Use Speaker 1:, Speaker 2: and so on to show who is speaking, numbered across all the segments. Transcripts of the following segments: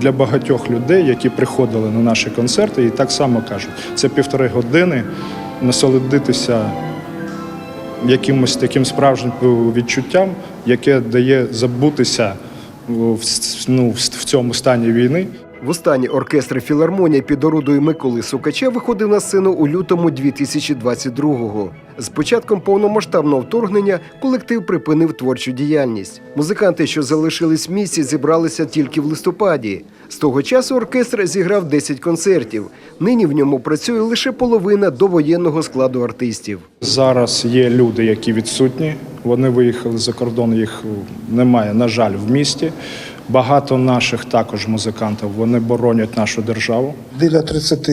Speaker 1: для багатьох людей, які приходили на наші концерти, і так само кажуть, це півтори години насолодитися якимось таким справжнім відчуттям, яке дає забутися в, ну, в цьому стані війни.
Speaker 2: Востаннє оркестр філармонія під орудою Миколи Сукача виходив на сцену у лютому 2022-го. З початком повномасштабного вторгнення колектив припинив творчу діяльність. Музиканти, що залишились в місті, зібралися тільки в листопаді. З того часу оркестр зіграв 10 концертів. Нині в ньому працює лише половина довоєнного складу артистів.
Speaker 1: Зараз є люди, які відсутні. Вони виїхали за кордон, їх немає, на жаль, в місті. Багато наших також музикантів вони боронять нашу державу.
Speaker 3: Біля 30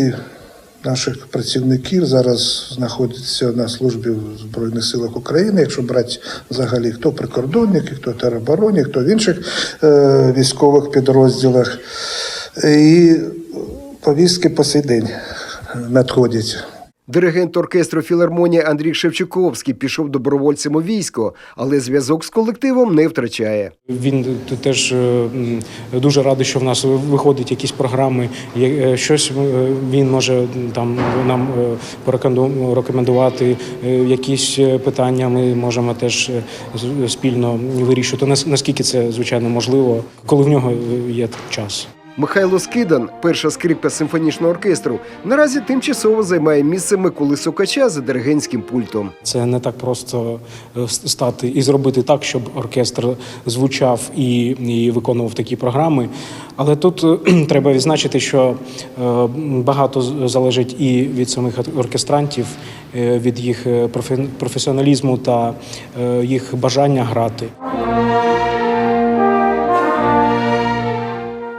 Speaker 3: наших працівників зараз знаходяться на службі в Збройних силах України. Якщо брати взагалі, хто прикордонники, хто теробороні, хто в інших е, військових підрозділах. І повістки по сей день надходять.
Speaker 2: Диригент оркестру філармонії Андрій Шевчуковський пішов добровольцем у військо, але зв'язок з колективом не втрачає.
Speaker 4: Він теж е, дуже радий, що в нас виходять якісь програми. Е, Щось е, він може там нам рекомендувати. Якісь питання ми можемо теж спільно вирішувати. Нас- Наскільки це звичайно можливо, коли в нього є час.
Speaker 2: Михайло Скидан, перша скрипка симфонічного оркестру, наразі тимчасово займає місце Миколи Сукача за диригентським пультом.
Speaker 4: Це не так просто е, стати і зробити так, щоб оркестр звучав і, і виконував такі програми. Але тут е, треба відзначити, що е, багато залежить і від самих оркестрантів, від їх професіоналізму та їх бажання грати.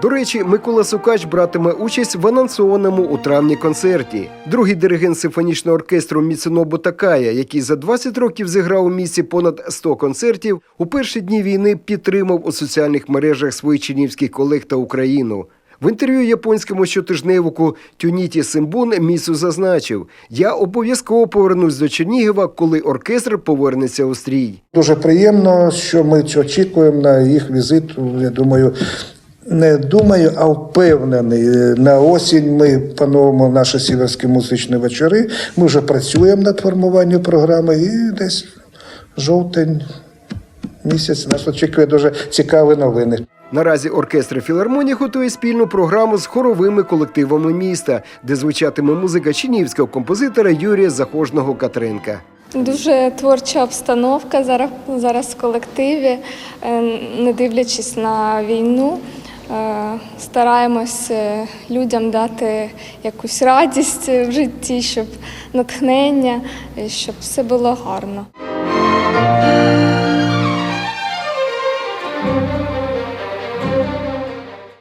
Speaker 2: До речі, Микола Сукач братиме участь в анонсованому у травні концерті. Другий диригент симфонічного оркестру Міцунобу Такая, який за 20 років зіграв у місті понад 100 концертів, у перші дні війни підтримав у соціальних мережах своїх чинівських колег та Україну. В інтерв'ю японському щотижневику Тюніті Симбун Місу зазначив: я обов'язково повернусь до Чернігова, коли оркестр повернеться у стрій.
Speaker 3: Дуже приємно, що ми очікуємо на їх візит. Я думаю, не думаю, а впевнений. На осінь ми плануємо наші сіверські музичні вечори. Ми вже працюємо над формуванням програми і десь жовтень місяць нас очікує дуже цікаві новини.
Speaker 2: Наразі оркестр філармонії готує спільну програму з хоровими колективами міста, де звучатиме музика чинівського композитора Юрія Захожного Катренка.
Speaker 5: Дуже творча обстановка зараз, зараз в колективі, Е, не дивлячись на війну. Е, Стараємось е, людям дати якусь радість в житті, щоб натхнення, щоб все було гарно.